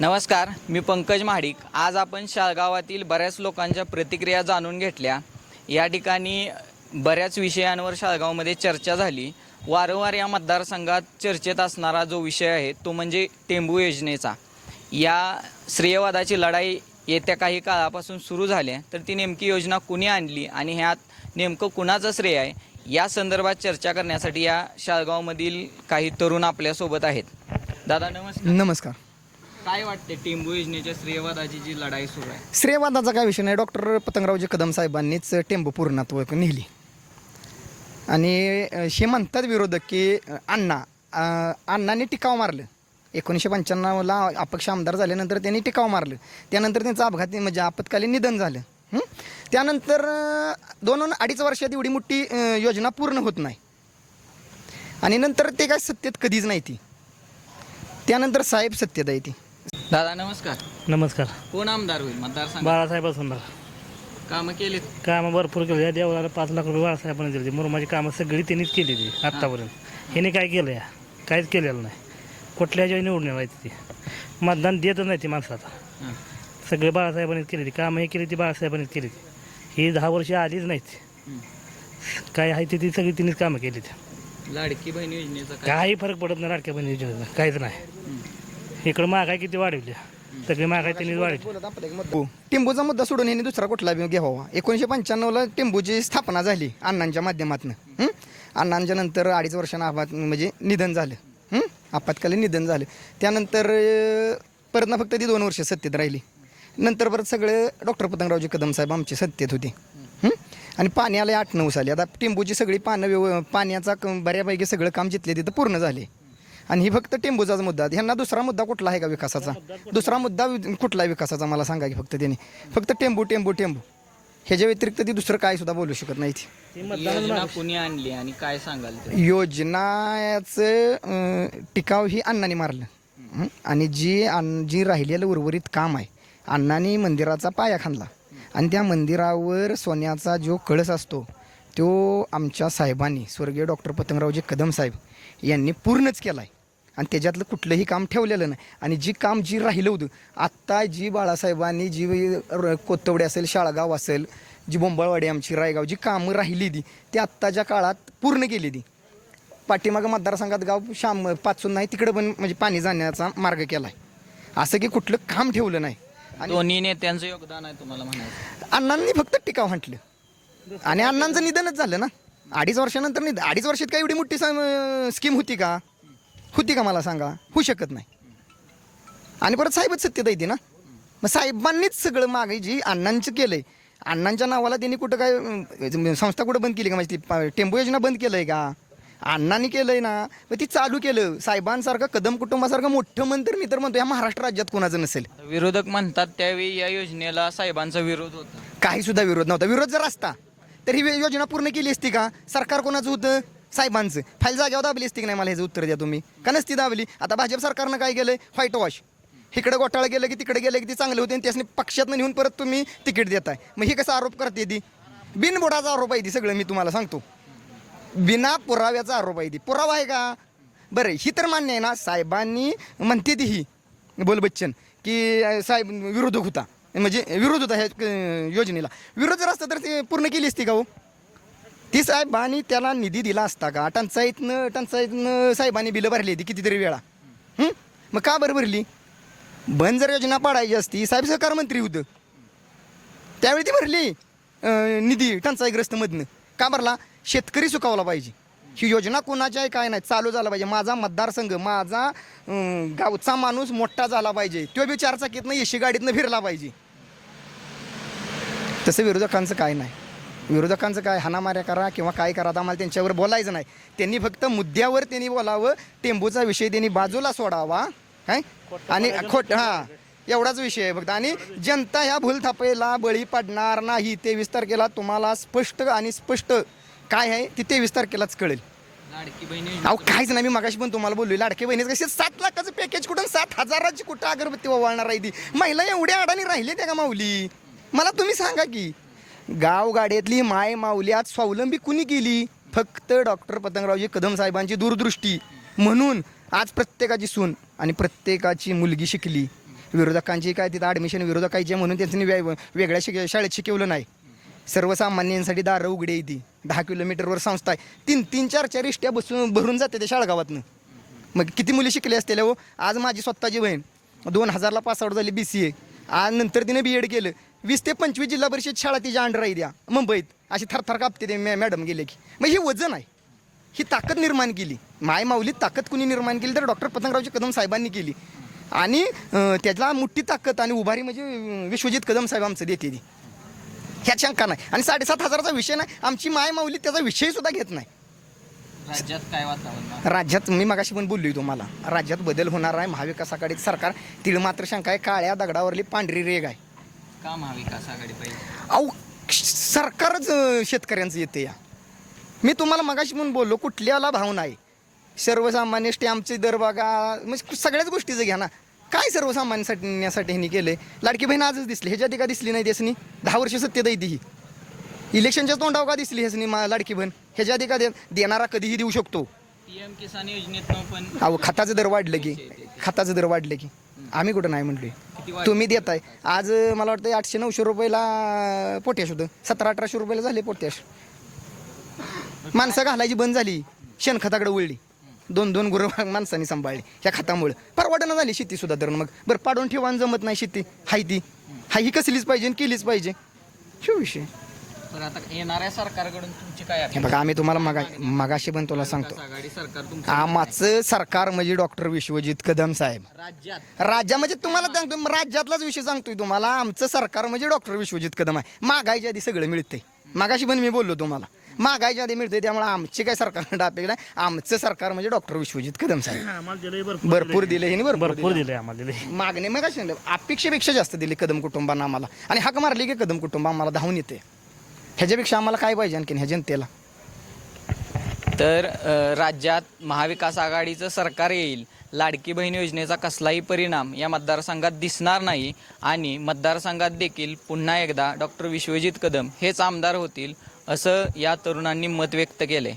नमस्कार मी पंकज महाडिक. आज आपण शाळगावातील बऱ्याच लोकांच्या प्रतिक्रिया जाणून घेतल्या. या ठिकाणी बऱ्याच विषयांवर शाळगावमध्ये चर्चा झाली. वारंवार या मतदारसंघात चर्चेत असणारा जो विषय आहे तो म्हणजे टेंबू योजनेचा. या श्रेयवादाची लढाई येत्या काही काळापासून सुरू झाली तर ती नेमकी योजना कुणी आणली आणि ह्यात नेमकं कुणाचं श्रेय आहे या संदर्भात चर्चा करण्यासाठी या शाळगावमधील काही तरुण आपल्यासोबत आहेत. दादा नमस्कार. नमस्कार. काय वाटते टेंबू योजनेच्या श्रेयवादाची जी लढाई सुरू आहे? श्रेयवादाचा काय विषय नाही. डॉक्टर पतंगरावजी कदम साहेबांनीच टेंबू पूर्णत्व नेली. आणि शे हे म्हणतात विरोधक की अण्णा अण्णांनी टिकाव मारलं. एकोणीसशे पंच्याण्णवला अपक्ष आमदार झाल्यानंतर त्यांनी टिकाव मारलं. त्यानंतर त्यांचं अपघाती म्हणजे आपत्कालीन निधन झालं. त्यानंतर दोन अडीच वर्षात एवढी मोठी योजना पूर्ण होत नाही. आणि नंतर ते काय सत्तेत कधीच नाही ती. त्यानंतर साहेब सत्तेत आहे ती. दादा नमस्कार. नमस्कार. कोण आमदार होईल? मतदारसंघ? बाळासाहेब सुंदर कामं केलीत? कामं भरपूर केली. या देवळाला पाच लाख रुपये बाळासाहेबांनी दिली मुरुमाची कामं सगळी त्यांनीच केली ती आत्तापर्यंत ह्याने काय केलं या काहीच केलेलं नाही. कुठल्या जेव्हा निवडून येवायची ती. मतदान देतच नाही ती माणसाला हं. सगळे बाळासाहेबांनीच केली ती. कामं हे केली ती बाळासाहेबांनीच केली ती. ही दहा वर्ष आलीच नाहीत. काय आहे ती ती सगळी तिनेच कामं केली ती. लाडकी बहीण योजनेचा काही फरक पडत नाही लाडक्या बहिणी योजनेचा. काहीच नाही. इकडं महागाई किती वाढवली? सगळी महागाई त्यांनी वाढवली. टिंबूचा मुद्दा सोडून यांनी दुसरा कुठला बी घ्यावा? एकोणीसशे पंच्याण्णवला टिंबूची स्थापना झाली अण्णांच्या माध्यमातून. अण्णांच्या नंतर अडीच वर्षांना आपात म्हणजे निधन झालं. आपत्कालीन निधन झालं. त्यानंतर परत ना फक्त ती दोन वर्ष सत्तेत राहिली. नंतर परत सगळे डॉक्टर पतंगरावजी कदम साहेब आमचे सत्तेत होते. आणि पाणी आले आठ नऊ साली. आता टिंबूची सगळी पानं व्यव पाण्याचा बऱ्यापैकी सगळं काम जिथले तिथं पूर्ण झाले. आणि ही फक्त टेंबूचाच मुद्दा. ह्यांना दुसरा मुद्दा कुठला आहे का विकासाचा? दुसरा मुद्दा वि- कुठला आहे विकासाचा? मला सांगा की फक्त त्यांनी. फक्त टेंबू टेंबू टेंबू. ह्याच्या व्यतिरिक्त ती दुसरं काय सुद्धा बोलू शकत नाही ती ती मतदानच योजना मागे- कुणी आणली आणि काय सांगाल योजनाचं टिकाव ही अण्णांनी मारलं? आणि जी जी राहिलेलं उर्वरित काम आहे अण्णांनी मंदिराचा पाया खांदला. आणि त्या मंदिरावर सोन्याचा जो कळस असतो तो आमच्या साहेबांनी स्वर्गीय डॉक्टर पतंगरावजी कदम साहेब यांनी पूर्णच केला आहे आणि त्याच्यातलं कुठलंही काम ठेवलेलं नाही. आणि जी काम जी राहिलं होतं आत्ता जी बाळासाहेबांनी जी कोतवडे असेल शाळगाव असेल जी बोंबाळवाडी आमची रायगाव जी कामं राहिली ती ती आत्ताच्या काळात पूर्ण केली ती. पाठीमागं मतदारसंघात गाव शाम पाचून नाही तिकडे पण म्हणजे पाणी जाण्याचा मार्ग केला आहे असं की कुठलं काम ठेवलं नाही. आणि दोन्ही नेत्यांचं योगदान आहे तुम्हाला म्हणायचं. अण्णांनी फक्त टिकाव म्हटलं आणि अण्णांचं निधनच झालं ना. अडीच वर्षानंतर निध अडीच वर्षात काय एवढी मोठी स्कीम होती का? होती का मला सांगा? होऊ शकत नाही. आणि परत साहेबच सत्तेत येते ना. मग साहेबांनीच सगळं मागे जी अण्णांचं केलंय. अण्णांच्या नावाला त्यांनी कुठं काय संस्था कुठं बंद केली का? म्हणजे ती पा- टेम्पो योजना बंद केलंय का? अण्णांनी केलंय ना. मग ती चालू केलं. साहेबांसारखं कदम कुटुंबासारखं मोठं मंत्र मी तर म्हणतो या महाराष्ट्र राज्यात कोणाचं नसेल. विरोधक म्हणतात त्यावेळी या योजनेला साहेबांचा विरोध होता. काही सुद्धा विरोध नव्हता. विरोध जर असता तर ही योजना पूर्ण केली असती का? सरकार कोणाचं होतं? साहेबांचं फाईल जागेवर दाबली असती की नाही? मला ह्याचं उत्तर द्या तुम्ही. का नसती दाबली? आता भाजप सरकारनं काय केलं व्हाईट वॉश इकडे घोटाळा गेलं की तिकडे गेलं की ते चांगले होते आणि त्यासनी पक्षातनं नेऊन परत तुम्ही तिकीट देताय. मग हे कसा आरोप करते ती? बिनबुडाचा आरोप आहे ती सगळं मी तुम्हाला सांगतो. बिना पुराव्याचा आरोप आहे ती. पुरावा आहे का? बरं ही तर मान्य आहे ना? साहेबांनी म्हणते ती ही बोल बच्चन की साहेब विरोधक होता. म्हणजे विरोध होता ह्या योजनेला. विरोध जर असता तर ते पूर्ण केली असती का हो? ती साहेबांनी त्याला निधी दिला असता का? टंचाईतनं टंचाईतनं साहेबांनी बिलं भरली होती कितीतरी वेळा. मग का बरं भरली? बंद जर योजना पाडायची असती साहेब सहकार मंत्री होतं. त्यावेळी ती भरली निधी टंचाईग्रस्तमधनं. का भरला? शेतकरी सुकावला पाहिजे. ही योजना कोणाची आहे काय नाही चालू झाला पाहिजे. माझा मतदारसंघ माझा गावचा माणूस मोठा झाला पाहिजे. तो बी चारचाकीतनं येशी गाडीतनं फिरला पाहिजे. तसं विरोधकांचं काय नाही. विरोधकांचं काय हानामाऱ्या करा किंवा काय करा आता आम्हाला त्यांच्यावर बोलायचं नाही. त्यांनी फक्त मुद्द्यावर त्यांनी बोलावं टेंबूचा विषय त्यांनी बाजूला सोडावा काय आणि खोट हां एवढाच विषय आहे फक्त. आणि जनता ह्या भूलथापेला बळी पडणार नाही. तेवीस तारखेला तुम्हाला स्पष्ट आणि स्पष्ट काय आहे ती तेवीस तारखेलाच कळेल. अहो काहीच नाही मी मगाशी पण तुम्हाला बोललो लाडके बहिणी कशी सात लाखाचं पॅकेज कुठून सात हजाराची कुठं अगरबत्ती वाळणार आहे ती? महिला एवढ्या अडाणी राहिली त्या का माऊली? मला तुम्ही सांगा की. गाव गाड्यातली माय माऊल्यात स्वावलंबी कुणी केली? फक्त डॉक्टर पतंगरावजी कदम साहेबांची दूरदृष्टी म्हणून आज प्रत्येकाची सून आणि प्रत्येकाची मुलगी शिकली. विरोधकांची काय तिथं ॲडमिशन विरोधकांची आहे म्हणून त्यांनी वे वेगळ्या शिक शाळेत शिकवलं नाही. सर्वसामान्यांसाठी दारं उघडी येते ती दहा किलोमीटरवर संस्था आहे. तीन तीन चार चार इष्ट्या बसून भरून जाते त्या शाळगावातनं. मग किती मुली शिकले असतील हो? आज माझी स्वतःची बहीण. दोन हजारला पास आउट झाली बी सी ए आज नंतर तिने बी एड केलं. वीस ते पंचवीस जिल्हा परिषद शाळा तिच्या अंडर आहे द्या मुंबईत. अशी थरथर कापते ते मॅ मॅडम गेले की. मग हे वजन आहे. ही ताकद निर्माण केली. माय माऊली ताकद कुणी निर्माण केली तर डॉक्टर पतंगरावजी कदम साहेबांनी केली. आणि त्याला मोठी ताकद आणि उभारी म्हणजे विश्वजित कदम साहेब आमचं देते ती. ह्यात शंका नाही. आणि साडेसात हजाराचा विषय नाही. आमची माय माऊली त्याचा विषय सुद्धा घेत नाही. राज्यात काय वातावरण? राज्यात मी मागाशी पण बोललोय तुम्हाला. राज्यात बदल होणार आहे. महाविकास आघाडीत सरकार. तिळ मात्र शंका आहे. काळ्या दगडावरली पांढरी रेग आहे. का महाविकास आघाडी पाहिजे? अहो सरकारच अं, शेतकऱ्यांचं येते या. मी तुम्हाला मगाशी पण बोललो कुठल्याला भाव नाही. सर्वसामान्य स्टॅम्पचे दर बघा म्हणजे सगळ्याच गोष्टीचं घ्या ना. काय सर्वसामान्यांसाठी न्यासाठी ह्यांनी केले लाडकी बहीण आजच दिसली ह्याच्या का दिसली नाही त्यासनी दहा वर्ष सत्तेत आहे ती ही. इलेक्शनच्या तोंडावर का दिसली ह्यासनी मा लाडकी बहीण? ह्याच्या आधी का दे देणारा कधीही देऊ शकतो. पीएम किसान योजनेतनं पण अहो खताचं दर वाढलं की खताचं दर वाढलं की. आम्ही कुठं नाही म्हटलोय. वाढ- तुम्ही देताय. आज मला वाटतं आठशे नऊशे रुपयाला पोटॅश होतं. सतरा अठराशे रुपयाला झाले पोटॅश माणसं घालायची बंद झाली. शेणखताकडे वळली. दोन दोन गुरु माणसांनी सांभाळली ह्या खतामुळे. परवडणं झाली शेती सुद्धा तर मग. बरं पाडून ठेवान जमत नाही शेती. हाय ती. हाय ही कसलीच पाहिजे आणि केलीच पाहिजे. शिव विषय. तर आता येणाऱ्या सरकारकडून तुमची काय हे अपेक्षा बघा आम्ही तुम्हाला मगा मगाशी पण तुला सांगतो. आघाडी सरकार तुमचं आमाचं सरकार म्हणजे डॉक्टर विश्वजित कदम साहेब. राज्यात. राज्या म्हणजे तुम्हाला सांगतो राज्यातलाच विषय सांगतोय तुम्हाला. आमचं सरकार म्हणजे डॉक्टर विश्वजित कदम आहे. मागायच्या आधी सगळं मिळतंय. मागाशी पण मी बोललो तुम्हाला. मागायच्या आधी मिळतंय त्यामुळे आमची काय सरकारकडे अपेक्षा नाही. आमचं सरकार म्हणजे डॉक्टर विश्वजित कदम साहेब. आम्हाला दिलंय भरपूर भरपूर दिले हे भरपूर भरपूर दिले. दिलंय आम्हाला दिलंय. मागणे मग काय अपेक्षेपेक्षा जास्त दिले कदम कुटुंबांना आम्हाला. आणि हाक मारली की कदम कुटुंब आम्हाला धावून येते. ह्याच्यापेक्षा आम्हाला काय पाहिजे आणखीन ह्या जनतेला? तर अ, राज्यात महाविकास आघाडीचं सरकार येईल लाडकी बहीण योजनेचा कसलाही परिणाम या मतदारसंघात दिसणार नाही आणि मतदारसंघात देखील पुन्हा एकदा डॉक्टर विश्वजित कदम हेच आमदार होतील असं या तरुणांनी मत व्यक्त केले